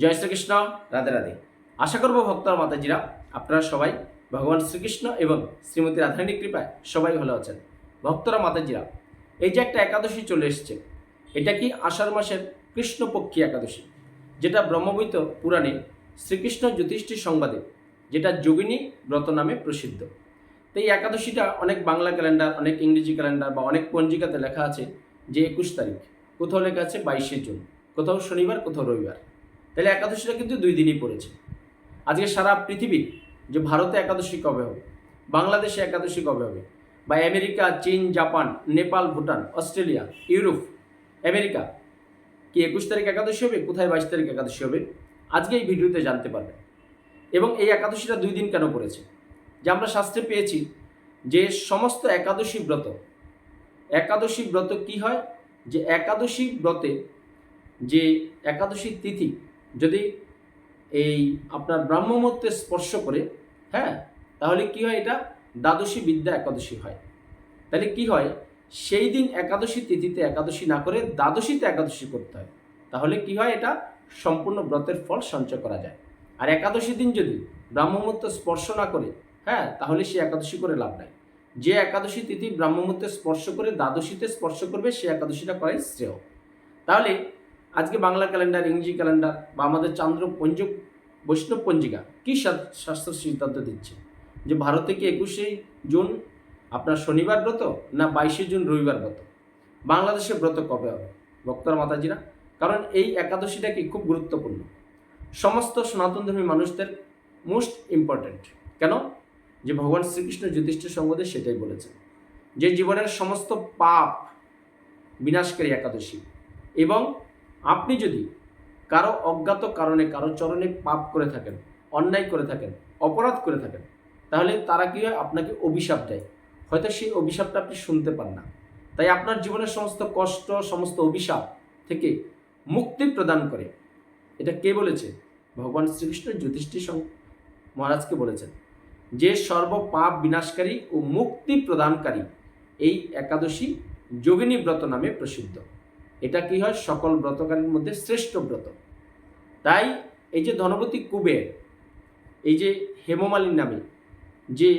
জয় শ্রীকৃষ্ণ, রাধে রাধে। আশা করব ভক্তর, মাতাজিরা, আপনারা সবাই ভগবান শ্রীকৃষ্ণ এবং শ্রীমতী রাধারানীর কৃপায় সবাই ভালো আছেন। ভক্তরা, মাতাজিরা, এই যে একটা একাদশী চলে এসেছে, এটা কি আষাঢ় মাসের কৃষ্ণপক্ষী একাদশী, যেটা ব্রহ্মবৈত পুরাণে শ্রীকৃষ্ণ জ্যোতিষ্ঠির সংবাদে, যেটা যোগিনী ব্রত নামে প্রসিদ্ধ। তো এই একাদশীটা অনেক বাংলা ক্যালেন্ডার, অনেক ইংরেজি ক্যালেন্ডার বা অনেক পঞ্জিকাতে লেখা আছে যে একুশ তারিখ, কোথাও লেখা আছে বাইশে জুন, কোথাও শনিবার, কোথাও রবিবার। তাহলে একাদশীটা কিন্তু দুই দিনই পড়েছে। আজকে সারা পৃথিবী যে ভারতে একাদশী কবে হবে, বাংলাদেশে একাদশী কবে হবে, বা আমেরিকা, চীন, Japan, Nepal, Bhutan, Australia, Europe, America, কি একুশ তারিখ একাদশী হবে, কোথায় বাইশ তারিখ একাদশী হবে, আজকে এই ভিডিওতে জানতে পারবেন এবং এই একাদশীটা দুই দিন কেন পড়েছে? যে আমরা শাস্ত্রে পেয়েছি যে সমস্ত একাদশী ব্রত একাদশী ব্রত কি হয়? যে একাদশী ব্রতে যে একাদশী তিথি যদি এই আপনার ব্রাহ্মমূর্তে স্পর্শ করে হ্যাঁ তাহলে কি হয় এটা? দ্বাদশী বিদ্যা একাদশী হয়। তাহলে কি হয়? সেই দিন একাদশী তিথিতে একাদশী না করে দ্বাদশীতে একাদশী করতে হয়। তাহলে কি হয় এটা? সম্পূর্ণ ব্রতের ফল সঞ্চয় করা যায়। আর একাদশী দিন যদি ব্রাহ্মমূর্ত স্পর্শ না করে হ্যাঁ তাহলে সে একাদশী করে লাভ নাই। যে একাদশী তিথি ব্রাহ্মমূর্তে স্পর্শ করে দ্বাদশীতে স্পর্শ করবে, সে একাদশীটা করাই শ্রেয়। তাহলে আজকে বাংলা ক্যালেন্ডার, ইংরেজি ক্যালেন্ডার বা আমাদের চান্দ্র পঞ্জ বৈষ্ণব পঞ্জিকা কী শাস্ত্র সিদ্ধান্ত দিচ্ছে? যে ভারতে কি একুশে জুন আপনার শনিবার ব্রত না বাইশে জুন রবিবার ব্রত? বাংলাদেশের ব্রত কবে হবে? বক্তার মাতাজিরা? কারণ এই একাদশীটা কি খুব গুরুত্বপূর্ণ। সমস্ত সনাতনধর্মী মানুষদের মোস্ট ইম্পর্ট্যান্ট। কেন? যে ভগবান শ্রীকৃষ্ণ যুধিষ্ঠির সম্বন্ধে সেটাই বলেছেন। যে জীবনের সমস্ত পাপ বিনাশকারী একাদশী এবং আপনি যদি কারও অজ্ঞাত কারণে, কারও চরণে পাপ করে থাকেন, অন্যায় করে থাকেন, অপরাধ করে থাকেন, তাহলে তারা কি হয়? আপনাকে অভিশাপ দেয়। হয়তো সেই অভিশাপটা আপনি শুনতে পান না। তাই আপনার জীবনের সমস্ত কষ্ট, সমস্ত অভিশাপ থেকে মুক্তি প্রদান করে। এটা কে বলেছে? ভগবান শ্রীকৃষ্ণ যুধিষ্ঠির মহারাজকে বলেছেন, যে সর্ব পাপ বিনাশকারী ও মুক্তি প্রদানকারী এই একাদশী যোগিনী ব্রত নামে প্রসিদ্ধ। এটা কি হয়? সকল ব্রতকারীর মধ্যে শ্রেষ্ঠ ব্রত। তাই এই যে ধনপতি কুবের, এই যে হেমমালিনী নামে যে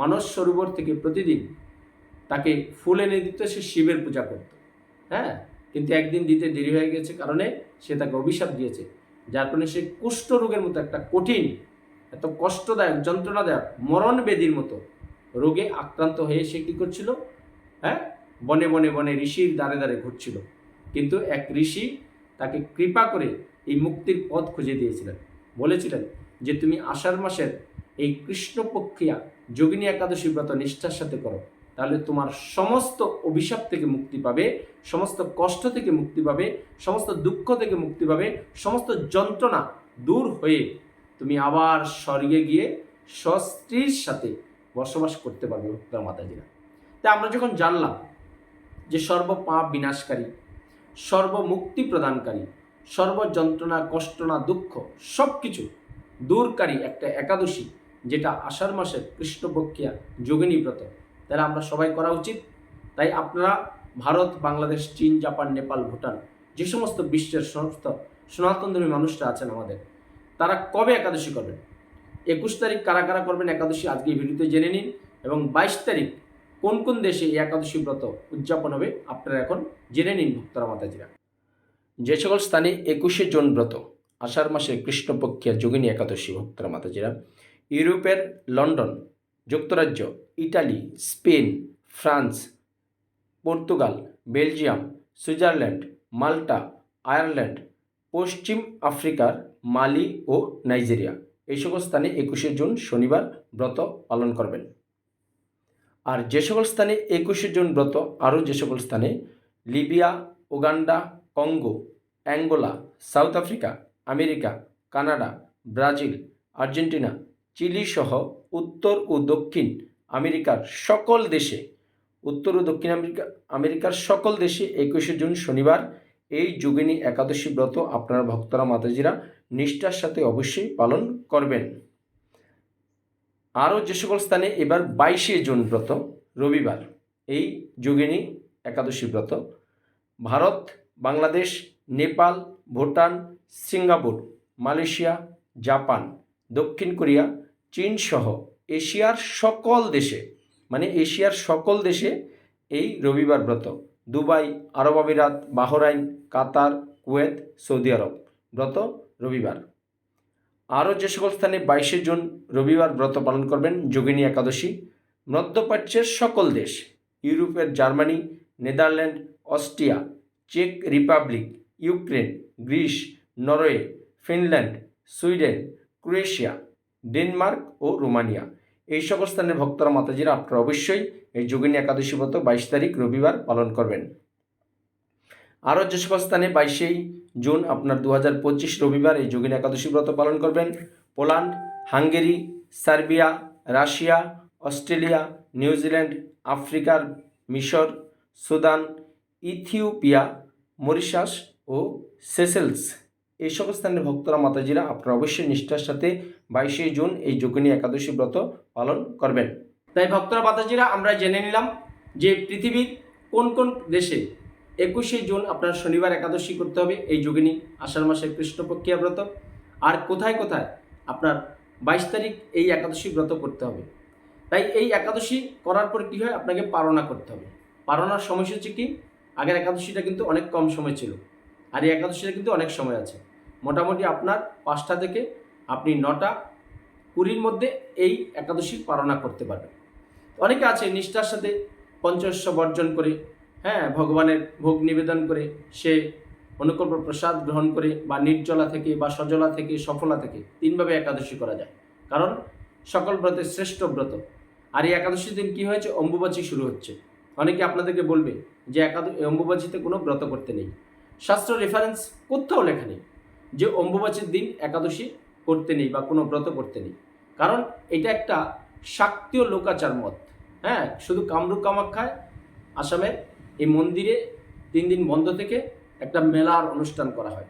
মানস সরোবর থেকে প্রতিদিন তাকে ফুল এনে দিত, সে শিবের পূজা করত। হ্যাঁ? কিন্তু একদিন দিতে দেরি হয়ে গেছে কারণে সে তাকে অভিশাপ দিয়েছে। যার কারণে সে কুষ্ঠ রোগের মতো একটা কঠিন, এত কষ্টদায়ক, যন্ত্রণাদায়ক, মরণ বেদির মতো রোগে আক্রান্ত হয়ে সে কী করছিল? হ্যাঁ? বনে বনে বনে ঋষির দ্বারে দ্বারে ঘুরছিল। কিন্তু এক ঋষি তাকে কৃপা করে এই মুক্তির পথ খুঁজে দিয়েছিলেন। বলেছিলেন যে তুমি আষাঢ় মাসের এই কৃষ্ণপক্ষিয়া যোগিনী একাদশী ব্রত নিষ্ঠার সাথে করো। তাহলে তোমার সমস্ত অভিশাপ থেকে মুক্তি পাবে, সমস্ত কষ্ট থেকে মুক্তি পাবে, সমস্ত দুঃখ থেকে মুক্তি পাবে, সমস্ত যন্ত্রণা দূর হয়ে তুমি আবার স্বর্গে গিয়ে স্বস্ত্রীর সাথে বসবাস করতে পারবে ভক্তার মাতাজিরা। তাই আমরা যখন জানলাম যে সর্ব পাপ বিনাশকারী সর্বমুক্তি প্রদানকারী, সর্বযন্ত্রণা, কষ্টনা, দুঃখ সব কিছু দূরকারী একটা একাদশী, যেটা আষাঢ় মাসের কৃষ্ণপক্ষিয়া যোগিনী ব্রত। তাহলে আমরা সবাই করা উচিত। তাই আপনারা ভারত, বাংলাদেশ, চীন, জাপান, নেপাল, ভুটান, যে সমস্ত বিশ্বের সমস্ত সনাতনধর্মী মানুষরা আছেন আমাদের, তারা কবে একাদশী করবেন? একুশ তারিখ কারা কারা করবেন একাদশী আজকে ভিডিওতে জেনে নিন এবং বাইশ তারিখ কোন কোন দেশে এই একাদশী ব্রত উদযাপন হবে, আপনারা এখন জেনে নিন ভক্তরা মাতাজিরা। যে সকল স্থানে একুশে জুন ব্রত, আষাঢ় মাসের কৃষ্ণপক্ষিয়া যোগিনী একাদশী ভক্তরা মাতাজিরা, ইউরোপের লন্ডন, যুক্তরাজ্য, Italy, Spain, France, Portugal, Belgium, Switzerland, Malta, Ireland, পশ্চিম আফ্রিকার মালি ও নাইজেরিয়া। এই সকল স্থানে একুশে জুন শনিবার ব্রত পালন করবেন। আর যে সকল স্থানে একুশে জুন ব্রত, আরও যে সকল স্থানে Libya, Uganda, Congo, Angola, South Africa, America, Canada, Brazil, Argentina, Chile সহ উত্তর ও দক্ষিণ আমেরিকার সকল দেশে, উত্তর ও দক্ষিণ আমেরিকা, আমেরিকার সকল দেশে একুশে জুন শনিবার এই যোগিনী একাদশী ব্রত আপনারা ভক্তরা, মাতাজিরা নিষ্ঠার সাথে অবশ্যই পালন করবেন। আরও যে সকল স্থানে এবার বাইশে জুন ব্রত, রবিবার, এই যোগিনী একাদশী ব্রত, Bharat, Bangladesh, Nepal, Bhutan, Singapore, Malaysia, Japan, দক্ষিণ কোরিয়া, চীন সহ এশিয়ার সকল দেশে মানে এশিয়ার সকল দেশে এই রবিবার ব্রত, দুবাই, আরব আমিরাত, বাহরাইন, কাতার, কুয়েত, সৌদি আরব, ব্রত রবিবার। আরও যে সকল স্থানে বাইশে জুন রবিবার ব্রত পালন করবেন যোগিনী একাদশী, মধ্যপ্রাচ্যের সকল দেশ, ইউরোপের Germany, Netherland, Austria, check Republic, Ukraine, Greece, Norway, Finland, Sweden, Croatia, Denmark ও রোমানিয়া। এই সকল স্থানের ভক্তরা, মাতাজিরা আপনারা অবশ্যই এই যোগিনী একাদশী ব্রত বাইশ তারিখ রবিবার পালন করবেন। আরও যে সকল স্থানে বাইশেই জুন আপনার দু হাজার পঁচিশ রবিবার এই যোগিনী একাদশী ব্রত পালন করবেন। Poland, Hungary, Serbia, Russia, Australia New Zealand আফ্রিকার মিশর, সুদান, ইথিওপিয়া, মরিশাস ও সেসেলস। এই সকল স্থানের ভক্তরা, মাতাজিরা, আপনারা অবশ্যই নিষ্ঠার সাথে বাইশে জুন এই যোগিনী একাদশী ব্রত পালন করবেন। তাই ভক্তরা, মাতাজিরা, আমরা জেনে নিলাম যে পৃথিবীর কোন কোন দেশে একুশে জুন আপনার শনিবার একাদশী করতে হবে। এই যোগিনী আষাঢ় মাসের কৃষ্ণপক্ষিয়া ব্রত। আর কোথায় কোথায় আপনার বাইশ তারিখ এই একাদশী ব্রত করতে হবে। তাই এই একাদশী করার পর কী হয়? আপনাকে পারণা করতে হবে। পারণার সময়সূচি কি? আগের একাদশীটা কিন্তু অনেক কম সময় ছিল। আর এই একাদশীটা কিন্তু অনেক সময় আছে। মোটামুটি আপনার পাঁচটা থেকে আপনি নটা, কুড়ির মধ্যে এই একাদশী পালনা করতে পারবেন। অনেকে আছে নিষ্ঠার সাথে পঞ্চস্য বর্জন করে হ্যাঁ ভগবানের ভোগ নিবেদন করে সে অনুকল্প প্রসাদ গ্রহণ করে বা নির্জলা থেকে বা সজলা থেকে, সফলা থেকে তিনভাবে একাদশী করা যায়। কারণ সকল ব্রতের শ্রেষ্ঠ ব্রত। আর এই একাদশীর দিন কী হয়েছে? অম্বুবাচী শুরু হচ্ছে। অনেকে আপনাদেরকে বলবে যে একাদ অম্বুবাচীতে কোনো ব্রত করতে নেই। শাস্ত্র রেফারেন্স কোথাও লেখা নেই যে অম্বুবাচীর দিন একাদশী করতে নেই বা কোনো ব্রত করতে নেই। কারণ এটা একটা শাক্তীয় লোকাচার মত। হ্যাঁ শুধু কামরূপ কামাখ্যায়, আসামের এই মন্দিরে তিন দিন বন্ধ থেকে একটা মেলার অনুষ্ঠান করা হয়।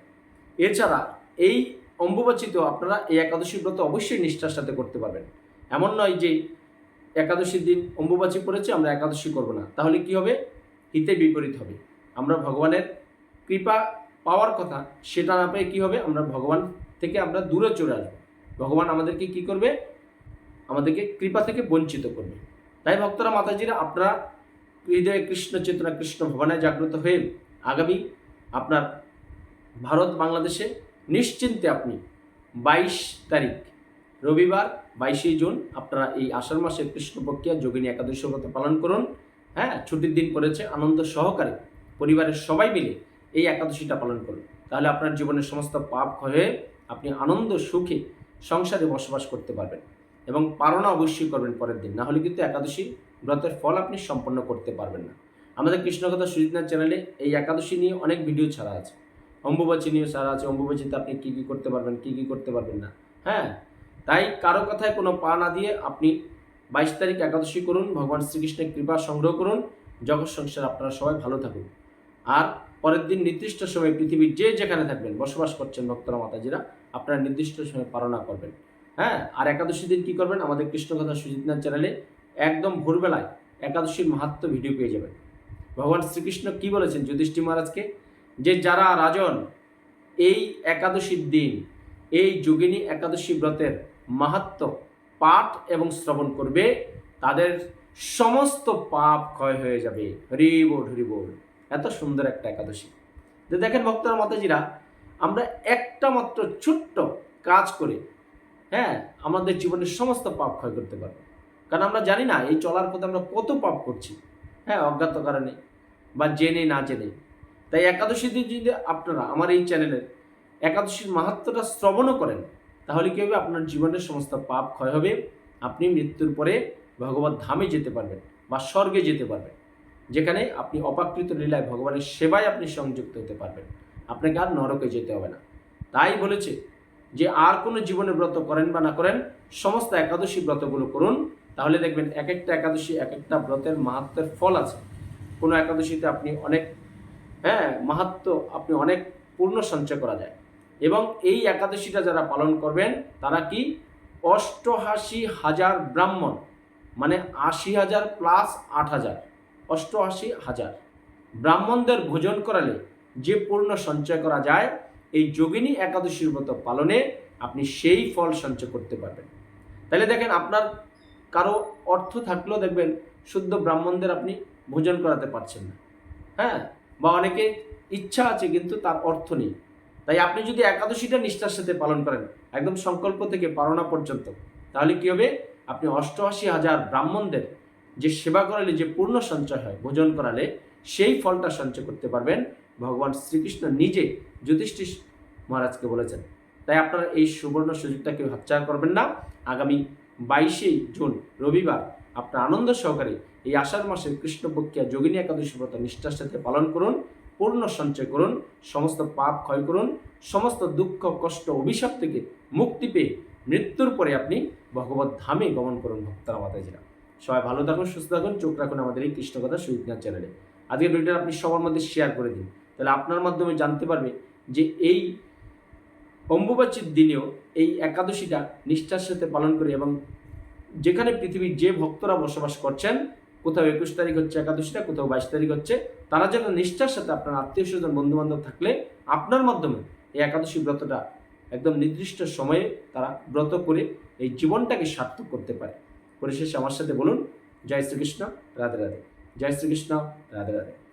এছাড়া এই অম্বুবাচিত আপনারা এই একাদশী ব্রত অবশ্যই নিষ্ঠার সাথে করতে পারবেন। এমন নয় যে একাদশীর দিন অম্বুবাচী পড়েছে, আমরা একাদশী করব না। তাহলে কি হবে? হিতে বিপরীত হবে। আমরা ভগবানের কৃপা পাওয়ার কথা সেটা না পেয়ে কী হবে? আমরা ভগবান থেকে আমরা দূরে চলে আসব। ভগবান আমাদেরকে কি করবে? আমাদেরকে কৃপা থেকে বঞ্চিত করবে। তাই ভক্তরা মাতাজিরা, আপনারা হৃদয়ে কৃষ্ণ চেতনা কৃষ্ণ ভগবানে জাগ্রত হয়ে আগামী আপনার ভারত বাংলাদেশে নিশ্চিন্তে আপনি বাইশ তারিখ রবিবার, বাইশে জুন আপনারা এই আষাঢ় মাসের কৃষ্ণপক্ষিয়া যোগিনী একাদশী ব্রত পালন করুন। হ্যাঁ ছুটির দিন পড়েছে, আনন্দ সহকারে পরিবারের সবাই মিলে এই একাদশীটা পালন করুন। তাহলে আপনার জীবনের সমস্ত পাপ হয়ে আপনি আনন্দ, সুখে সংসারে বসবাস করতে পারবেন এবং পালনা অবশ্যই করবেন পরের দিন। না হলে কিন্তু একাদশী ব্রতের ফল আপনি সম্পন্ন করতে পারবেন না। আমাদের কৃষ্ণকথা সুজিতনাথ চ্যানেলে এই একাদশী নিয়ে অনেক ভিডিও ছাড়া আছে। অম্বুবাচী নিয়ে ছাড়া আছে। অম্বুবাচীতে আপনি কী কী করতে পারবেন, কী কী করতে পারবেন না। হ্যাঁ তাই কারও কথায় কোনো পা না দিয়ে আপনি বাইশ তারিখ একাদশী করুন, ভগবান শ্রীকৃষ্ণের কৃপা সংগ্রহ করুন। জগৎ সংসার আপনারা সবাই ভালো থাকুন। আর পরের দিন নির্দিষ্ট সময়ে পৃথিবীর যে যেখানে থাকবেন, বসবাস করছেন ভক্তরা, মাতাজিরা, আপনারা নির্দিষ্ট সময়ে পালনা করবেন। হ্যাঁ আর একাদশী দিন কী করবেন? আমাদের কৃষ্ণকথা সুজিতনাথ চ্যানেলে একদম ভোরবেলায় একাদশীর মাহাত্ম ভিডিও পেয়ে যাবেন। ভগবান শ্রীকৃষ্ণ কি বলেছেন যুধিষ্ঠির মহারাজকে? যে যারা রাজন, এই একাদশীর দিন, এই যোগিনী একাদশী ব্রতের মাহাত্ম পাঠ এবং শ্রবণ করবে, তাদের সমস্ত পাপ ক্ষয় হয়ে যাবে। হরি বল এত সুন্দর একটা একাদশী। তো দেখেন ভক্তরা, মাতাজিরা, আমরা একটা মাত্র ছোট্ট কাজ করে হ্যাঁ আমাদের জীবনের সমস্ত পাপ ক্ষয় করতে পারব। কারণ আমরা জানি না, এই চলার পথে আমরা কত পাপ করছি। হ্যাঁ অজ্ঞাত কারণে বা জেনে না জেনে। তাই একাদশী দিন যদি আপনারা আমার এই চ্যানেলের একাদশীর মাহাত্মটা শ্রবণও করেন, তাহলে কী হবে? আপনার জীবনের সমস্ত পাপ ক্ষয় হবে। আপনি মৃত্যুর পরে ভগবত ধামে যেতে পারবেন বা স্বর্গে যেতে পারবেন, যেখানে আপনি অপাকৃত লীলায় ভগবানের সেবায় আপনি সংযুক্ত হতে পারবেন। আপনাকে আর নরকে যেতে হবে না। তাই বলেছে যে, আর কোনো জীবনের ব্রত করেন বা না করেন, সমস্ত একাদশী ব্রতগুলো করুন। তাহলে দেখবেন এক একটা একাদশী এক একটা ব্রতের মাহাত্মের ফল আছে। কোনো একাদশীতে আপনি অনেক হ্যাঁ মাহাত্ম আপনি অনেক পূর্ণ সঞ্চয় করা যায়। এবং এই একাদশীটা যারা পালন করবেন, তারা কি? অষ্টআশি হাজার ব্রাহ্মণ মানে আশি হাজার প্লাস আট হাজার। অষ্টআশি হাজার। ব্রাহ্মণদের ভোজন করালে যে পূর্ণ সঞ্চয় করা যায়, এই যোগিনী একাদশীর ব্রত পালনে আপনি সেই ফল সঞ্চয় করতে পারবেন। তাহলে দেখেন আপনার কারও অর্থ থাকলেও দেখবেন শুদ্ধ ব্রাহ্মণদের আপনি ভোজন করাতে পারছেন না। হ্যাঁ? বা অনেকে ইচ্ছা আছে কিন্তু তার অর্থ নেই। তাই আপনি যদি একাদশীটা নিষ্ঠার সাথে পালন করেন, একদম সংকল্প থেকে পালনা পর্যন্ত, তাহলে কী হবে? আপনি অষ্টআশি হাজার ব্রাহ্মণদের যে সেবা করালে যে পূর্ণ সঞ্চয় হয়, ভোজন করালে সেই ফলটা সঞ্চয় করতে পারবেন। ভগবান শ্রীকৃষ্ণ নিজে যুধিষ্ঠির মহারাজকে বলেছেন। তাই আপনারা এই সুবর্ণ সুযোগটা কেউ হাতছাড়া করবেন না। আগামী বাইশেই জুন, রবিবার। আপনার আনন্দ সহকারে এই আষাঢ় মাসের কৃষ্ণপক্ষিয়া যোগিনী একাদশী ব্রত নিষ্ঠার সাথে পালন করুন, পূর্ণ সঞ্চয় করুন, সমস্ত পাপ ক্ষয় করুন, সমস্ত দুঃখ, কষ্ট, অভিশাপ থেকে মুক্তি পেয়ে মৃত্যুর পরে আপনি ভগবত ধামে গমন করুন ভক্তরা মাতাজিরা। সবাই ভালো থাকুন, সুস্থ থাকুন, চোখ রাখুন আমাদের এই কৃষ্ণকথা সুইটনাথ চ্যানেলে। আজকের ভিডিওটা আপনি সবার মধ্যে শেয়ার করে দিন। তাহলে আপনার মাধ্যমে জানতে পারবে যে এই অম্বুবাচীর দিনেও এই একাদশীটা নিষ্ঠার সাথে পালন করে এবং যেখানে পৃথিবীর যে ভক্তরা বসবাস করছেন, কোথাও একুশ তারিখ হচ্ছে একাদশীটা, কোথাও বাইশ তারিখ হচ্ছে, তারা যেন নিষ্ঠার সাথে আপনার আত্মীয় স্বজন বন্ধু বান্ধব থাকলে আপনার মাধ্যমে এই একাদশী ব্রতটা একদম নির্দিষ্ট সময়ে তারা ব্রত করে এই জীবনটাকে সার্থক করতে পারে। পরিশেষে আমার সাথে বলুন, জয় শ্রীকৃষ্ণ, রাধে রাধে। জয় শ্রীকৃষ্ণ, রাধে রাধে।